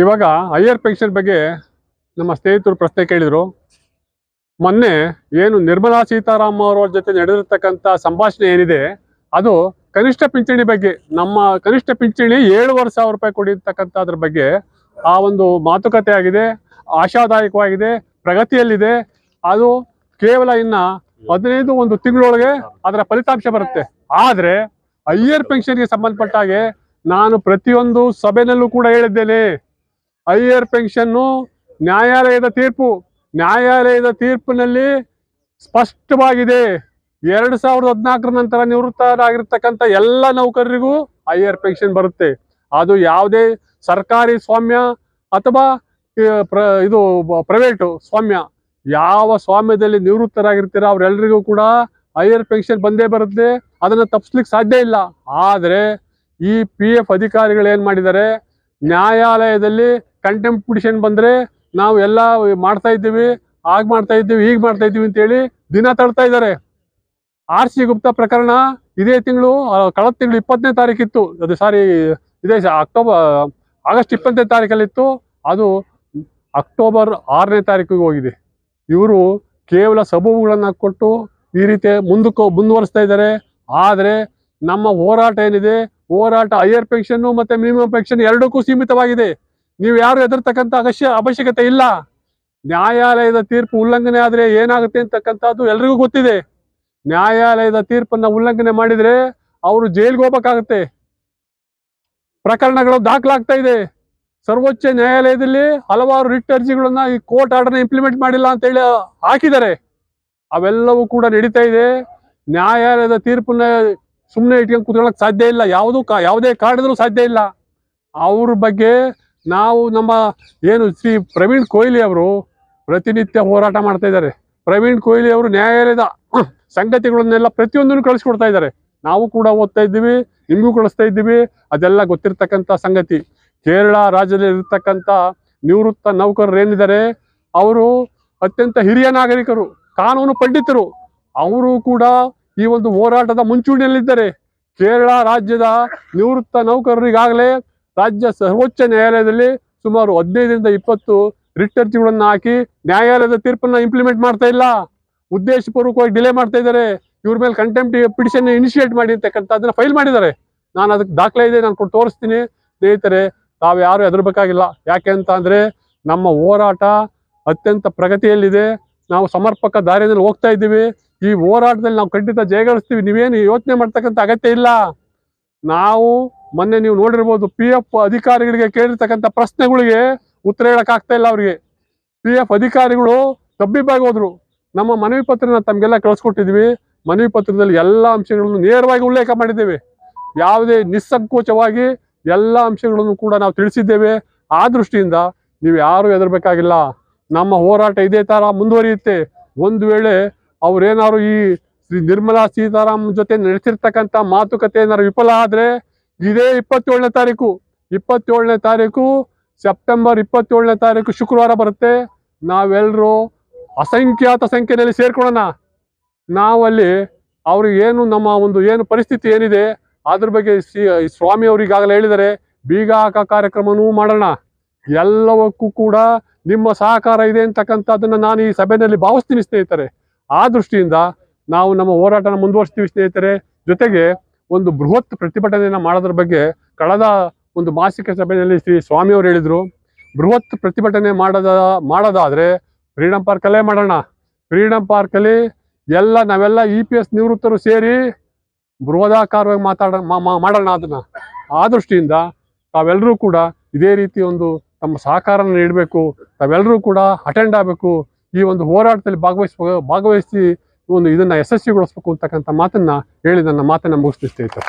ಇವಾಗ higher pension ಬಗ್ಗೆ ನಮ್ಮ ಸ್ನೇಹಿತರು ಪ್ರಶ್ನೆ ಕೇಳಿದರು. ಮೊನ್ನೆ ಏನು ನಿರ್ಮಲಾ ಸೀತಾರಾಮ್ ಅವರ ಜೊತೆ ನಡೆದಿರ್ತಕ್ಕಂಥ ಸಂಭಾಷಣೆ ಏನಿದೆ, ಅದು ಕನಿಷ್ಠ ಪಿಂಚಣಿ ಬಗ್ಗೆ, ನಮ್ಮ ಕನಿಷ್ಠ ಪಿಂಚಣಿ ಏಳುವರೆ ಸಾವಿರ ರೂಪಾಯಿ ಕೊಡಿರ್ತಕ್ಕಂಥದ್ರ ಬಗ್ಗೆ ಆ ಒಂದು ಮಾತುಕತೆ ಆಗಿದೆ, ಆಶಾದಾಯಕವಾಗಿದೆ, ಪ್ರಗತಿಯಲ್ಲಿದೆ. ಅದು ಕೇವಲ ಇನ್ನ ಹದಿನೈದು ಒಂದು ತಿಂಗಳೊಳಗೆ ಅದರ ಫಲಿತಾಂಶ ಬರುತ್ತೆ. ಆದರೆ ಹೈಯರ್ ಪೆನ್ಷನ್ಗೆ ಸಂಬಂಧಪಟ್ಟ ಹಾಗೆ ನಾನು ಪ್ರತಿಯೊಂದು ಸಭೆನಲ್ಲೂ ಕೂಡ ಹೇಳಿದ್ದೇನೆ. ಹೈಯರ್ ಪೆನ್ಷನ್ನು ನ್ಯಾಯಾಲಯದ ತೀರ್ಪು. ನ್ಯಾಯಾಲಯದ ತೀರ್ಪಿನಲ್ಲಿ ಸ್ಪಷ್ಟವಾಗಿದೆ. ಎರಡು ಸಾವಿರದ ಹದಿನಾಲ್ಕರ ನಂತರ ನಿವೃತ್ತರಾಗಿರ್ತಕ್ಕಂಥ ಎಲ್ಲ ನೌಕರರಿಗೂ ಹೈಯರ್ ಪೆನ್ಷನ್ ಬರುತ್ತೆ. ಅದು ಯಾವುದೇ ಸರ್ಕಾರಿ ಸ್ವಾಮ್ಯ ಅಥವಾ ಇದು, ಪ್ರೈವೇಟು ಸ್ವಾಮ್ಯ. ಯಾವ ಸ್ವಾಮ್ಯದಲ್ಲಿ ನಿವೃತ್ತರಾಗಿರ್ತೀರ ಅವರೆಲ್ಲರಿಗೂ ಕೂಡ ಹೈಯರ್ ಪೆನ್ಷನ್ ಬಂದೇ ಬರುತ್ತೆ. ಅದನ್ನು ತಪ್ಪಿಸ್ಲಿಕ್ಕೆ ಸಾಧ್ಯ ಇಲ್ಲ. ಆದರೆ ಈ ಪಿ ಎಫ್ ಅಧಿಕಾರಿಗಳು ಏನು ಮಾಡಿದ್ದಾರೆ? ನ್ಯಾಯಾಲಯದಲ್ಲಿ ಕಂಟೆಂಪ್ಟ್ ಪಿಟಿಷನ್ ಬಂದ್ರೆ ನಾವು ಎಲ್ಲ ಮಾಡ್ತಾ ಇದ್ದೀವಿ ಆಗ ಮಾಡ್ತಾ ಇದ್ದೀವಿ ಈಗ ಮಾಡ್ತಾ ಇದ್ದೀವಿ ಅಂತೇಳಿ ದಿನ ತಳ್ತಾ ಇದ್ದಾರೆ. ಆರ್ ಸಿ ಗುಪ್ತಾ ಪ್ರಕರಣ ಇದೇ ತಿಂಗಳು ಕಳೆದ ತಿಂಗಳು ಇಪ್ಪತ್ತನೇ ತಾರೀಕಿತ್ತು ಅದು ಸಾರಿ, ಇದೇ ಅಕ್ಟೋಬರ್, ಆಗಸ್ಟ್ ಇಪ್ಪತ್ತನೇ ತಾರೀಕಲ್ಲಿತ್ತು ಅದು ಅಕ್ಟೋಬರ್ ಆರನೇ ತಾರೀಕಿಗೆ ಹೋಗಿದೆ. ಇವರು ಕೇವಲ ಸಬೂಬುಗಳನ್ನು ಕೊಟ್ಟು ಈ ರೀತಿ ಮುಂದಕ್ಕೆ, ಮುಂದುವರಿಸ್ತಾ ಇದ್ದಾರೆ. ಆದರೆ ನಮ್ಮ ಹೋರಾಟ ಏನಿದೆ? ಹೋರಾಟ ಹೈಯರ್ ಪೆನ್ಷನ್ನು ಮತ್ತು ಮಿನಿಮಮ್ ಪೆನ್ಷನ್ ಎರಡಕ್ಕೂ ಸೀಮಿತವಾಗಿದೆ. ನೀವು ಯಾರು ಹೆದರ್ತಕ್ಕಂಥ ಅವಶ್ಯ, ಅವಶ್ಯಕತೆ ಇಲ್ಲ. ನ್ಯಾಯಾಲಯದ ತೀರ್ಪು ಉಲ್ಲಂಘನೆ ಆದ್ರೆ ಏನಾಗುತ್ತೆ ಅಂತಕ್ಕಂಥದ್ದು ಎಲ್ರಿಗೂ ಗೊತ್ತಿದೆ. ನ್ಯಾಯಾಲಯದ ತೀರ್ಪನ್ನ ಉಲ್ಲಂಘನೆ ಮಾಡಿದ್ರೆ ಅವರು ಜೈಲ್ಗೆ ಹೋಗ್ಬೇಕಾಗತ್ತೆ. ಪ್ರಕರಣಗಳು ದಾಖಲಾಗ್ತಾ ಇದೆ. ಸರ್ವೋಚ್ಚ ನ್ಯಾಯಾಲಯದಲ್ಲಿ ಹಲವಾರು ರಿಟ್ ಅರ್ಜಿಗಳನ್ನ ಈ ಕೋರ್ಟ್ ಆರ್ಡರ್ನ ಇಂಪ್ಲಿಮೆಂಟ್ ಮಾಡಿಲ್ಲ ಅಂತ ಹೇಳಿ ಹಾಕಿದ್ದಾರೆ. ಅವೆಲ್ಲವೂ ಕೂಡ ನಡೀತಾ ಇದೆ. ನ್ಯಾಯಾಲಯದ ತೀರ್ಪನ್ನ ಸುಮ್ಮನೆ ಇಟ್ಕೊಂಡು ಕೂತ್ಕೊಳ್ಳೋಕೆ ಸಾಧ್ಯ ಇಲ್ಲ. ಯಾವುದೂ ಕಾ, ಯಾವುದೇ ಕಾರಣದಲ್ಲೂ ಸಾಧ್ಯ ಇಲ್ಲ. ಅವ್ರ ಬಗ್ಗೆ ನಾವು ನಮ್ಮ ಏನು ಶ್ರೀ ಪ್ರವೀಣ್ ಕೊಹ್ಲಿ ಅವರು ಪ್ರತಿನಿತ್ಯ ಹೋರಾಟ ಮಾಡ್ತಾ ಇದ್ದಾರೆ. ಪ್ರವೀಣ್ ಕೊಹ್ಲಿ ಅವರು ನ್ಯಾಯಾಲಯದ ಸಂಗತಿಗಳನ್ನೆಲ್ಲ ಪ್ರತಿಯೊಂದನ್ನು ಕಳಿಸ್ಕೊಡ್ತಾ ಇದ್ದಾರೆ. ನಾವು ಕೂಡ ಓದ್ತಾ ಇದ್ದೀವಿ, ನಿಮಗೂ ಕಳಿಸ್ತಾ ಇದ್ದೀವಿ. ಅದೆಲ್ಲ ಗೊತ್ತಿರ್ತಕ್ಕಂಥ ಸಂಗತಿ. ಕೇರಳ ರಾಜ್ಯದಲ್ಲಿ ಇರ್ತಕ್ಕಂಥ ನಿವೃತ್ತ ನೌಕರರು ಏನಿದ್ದಾರೆ? ಅವರು ಅತ್ಯಂತ ಹಿರಿಯ ನಾಗರಿಕರು, ಕಾನೂನು ಪಂಡಿತರು. ಅವರು ಕೂಡ ಈ ಒಂದು ಹೋರಾಟದ ಮುಂಚೂಣಿಯಲ್ಲಿದ್ದಾರೆ. ಕೇರಳ ರಾಜ್ಯದ ನಿವೃತ್ತ ನೌಕರರು ಈಗಾಗಲೇ ರಾಜ್ಯ ಸರ್ವೋಚ್ಚ ನ್ಯಾಯಾಲಯದಲ್ಲಿ ಸುಮಾರು ಹದಿನೈದರಿಂದ ಇಪ್ಪತ್ತು ರಿಟ್ ಅರ್ಜಿಗಳನ್ನು ಹಾಕಿ ನ್ಯಾಯಾಲಯದ ತೀರ್ಪನ್ನು ಇಂಪ್ಲಿಮೆಂಟ್ ಮಾಡ್ತಾ ಇಲ್ಲ. ಉದ್ದೇಶಪೂರ್ವಕವಾಗಿ ಡಿಲೇ ಮಾಡ್ತಾ ಇದ್ದಾರೆ. ಇವ್ರ ಮೇಲೆ ಕಂಟೆಂಪ್ಟ್ ಪಿಟಿಷನ್ ಇನಿಷಿಯೇಟ್ ಮಾಡಿ ಅದನ್ನ ಫೈಲ್ ಮಾಡಿದ್ದಾರೆ. ನಾನು ಅದಕ್ಕೆ ದಾಖಲೆ ಇದೆ, ನಾನು ಕೊಟ್ಟು ತೋರಿಸ್ತೀನಿ. ಸ್ನೇಹಿತರೆ, ತಾವು ಯಾರು ಹೆದರ್ಬೇಕಾಗಿಲ್ಲ ಯಾಕೆ ಅಂತ ಅಂದ್ರೆ ನಮ್ಮ ಹೋರಾಟ ಅತ್ಯಂತ ಪ್ರಗತಿಯಲ್ಲಿದೆ. ನಾವು ಸಮರ್ಪಕ ದಾರಿಯಲ್ಲಿ ಹೋಗ್ತಾ ಇದ್ದೀವಿ. ಈ ಹೋರಾಟದಲ್ಲಿ ನಾವು ಖಂಡಿತ ಜಯಗಳಿಸ್ತೀವಿ. ನೀವೇನು ಯೋಚನೆ ಮಾಡ್ತಕ್ಕಂಥ ಅಗತ್ಯ ಇಲ್ಲ. ನಾವು ಮೊನ್ನೆ ನೀವು ನೋಡಿರ್ಬೋದು ಪಿ ಎಫ್ ಅಧಿಕಾರಿಗಳಿಗೆ ಕೇಳಿರ್ತಕ್ಕಂಥ ಪ್ರಶ್ನೆಗಳಿಗೆ ಉತ್ತರ ಹೇಳಕ್ ಆಗ್ತಾ ಇಲ್ಲ ಅವ್ರಿಗೆ. ಪಿ ಎಫ್ ಅಧಿಕಾರಿಗಳು ತಬ್ಬಿಬ್ಬಾಗಿ ಹೋದ್ರು. ನಮ್ಮ ಮನವಿ ಪತ್ರನ ತಮಗೆಲ್ಲ ಕಳಿಸ್ಕೊಟ್ಟಿದ್ವಿ. ಮನವಿ ಪತ್ರದಲ್ಲಿ ಎಲ್ಲ ಅಂಶಗಳನ್ನು ನೇರವಾಗಿ ಉಲ್ಲೇಖ ಮಾಡಿದ್ದೇವೆ. ಯಾವುದೇ ನಿಸ್ಸಂಕೋಚವಾಗಿ ಎಲ್ಲ ಅಂಶಗಳನ್ನು ಕೂಡ ನಾವು ತಿಳಿಸಿದ್ದೇವೆ. ಆ ದೃಷ್ಟಿಯಿಂದ ನೀವು ಯಾರು ಹೆದರ್ಬೇಕಾಗಿಲ್ಲ. ನಮ್ಮ ಹೋರಾಟ ಇದೇ ತರ ಮುಂದುವರಿಯುತ್ತೆ. ಒಂದು ವೇಳೆ ಅವ್ರೇನಾದ್ರು ಈ ಶ್ರೀ ನಿರ್ಮಲಾ ಸೀತಾರಾಮ್ ಜೊತೆ ನಡೆಸಿರ್ತಕ್ಕಂಥ ಮಾತುಕತೆ ಏನಾದ್ರು ವಿಫಲ ಆದ್ರೆ ಇದೇ ಇಪ್ಪತ್ತೇಳನೇ ತಾರೀಕು. ಇಪ್ಪತ್ತೇಳನೇ ತಾರೀಕು ಸೆಪ್ಟೆಂಬರ್ ಇಪ್ಪತ್ತೇಳನೇ ತಾರೀಕು ಶುಕ್ರವಾರ ಬರುತ್ತೆ. ನಾವೆಲ್ಲರೂ ಅಸಂಖ್ಯಾತ ಸಂಖ್ಯೆಯಲ್ಲಿ ಸೇರ್ಕೊಳ್ಳೋಣ. ನಾವಲ್ಲಿ ಅವರು ಏನು ನಮ್ಮ ಒಂದು ಏನು ಪರಿಸ್ಥಿತಿ ಏನಿದೆ, ಅದ್ರ ಬಗ್ಗೆ ಸ್ವಾಮಿ ಅವರು ಈಗಾಗಲೇ ಹೇಳಿದ್ದಾರೆ. ಬೀಗ ಹಾಕ ಕಾರ್ಯಕ್ರಮನೂ ಮಾಡೋಣ. ಎಲ್ಲವಕ್ಕೂ ಕೂಡ ನಿಮ್ಮ ಸಹಕಾರ ಇದೆ ಅಂತಕ್ಕಂಥದ್ದನ್ನು ನಾನು ಈ ಸಭೆಯಲ್ಲಿ ಭಾವಿಸ್ತೀನಿ ಸ್ನೇಹಿತರೆ. ಆ ದೃಷ್ಟಿಯಿಂದ ನಾವು ನಮ್ಮ ಹೋರಾಟನ ಮುಂದುವರಿಸ್ತೀವಿ ಸ್ನೇಹಿತರೆ. ಜೊತೆಗೆ ಒಂದು ಬೃಹತ್ ಪ್ರತಿಭಟನೆಯನ್ನು ಮಾಡೋದ್ರ ಬಗ್ಗೆ ಕಳೆದ ಒಂದು ಮಾಸಿಕ ಸಭೆಯಲ್ಲಿ ಶ್ರೀ ಸ್ವಾಮಿ ಹೇಳಿದರು. ಬೃಹತ್ ಪ್ರತಿಭಟನೆ ಮಾಡದ, ಮಾಡೋದಾದರೆ ಫ್ರೀಡಂ ಪಾರ್ಕಲ್ಲೇ ಮಾಡೋಣ. ಫ್ರೀಡಂ ಪಾರ್ಕಲ್ಲಿ ಎಲ್ಲ ನಾವೆಲ್ಲ ಇ ಪಿ ಎಸ್ ನಿವೃತ್ತರು ಸೇರಿ ಬೃಹದಾಕಾರವಾಗಿ ಮಾತಾಡ ಮಾಡೋಣ ಅದನ್ನು. ಆ ದೃಷ್ಟಿಯಿಂದ ತಾವೆಲ್ಲರೂ ಕೂಡ ಇದೇ ರೀತಿ ಒಂದು ತಮ್ಮ ಸಹಕಾರನ ನೀಡಬೇಕು. ತಾವೆಲ್ಲರೂ ಕೂಡ ಅಟೆಂಡ್ ಆಗಬೇಕು. ಈ ಒಂದು ಹೋರಾಟದಲ್ಲಿ ಭಾಗವಹಿಸ ಭಾಗವಹಿಸಿ ಒಂದು ಇದನ್ನ ಯಶಸ್ವಿಗೊಳಿಸ್ಬೇಕು ಅಂತಕ್ಕಂಥ ಮಾತನ್ನ ಹೇಳಿ ನನ್ನ ಮಾತನ್ನ ಮುಗಿಸ್ತಿರ್ತೇನೆ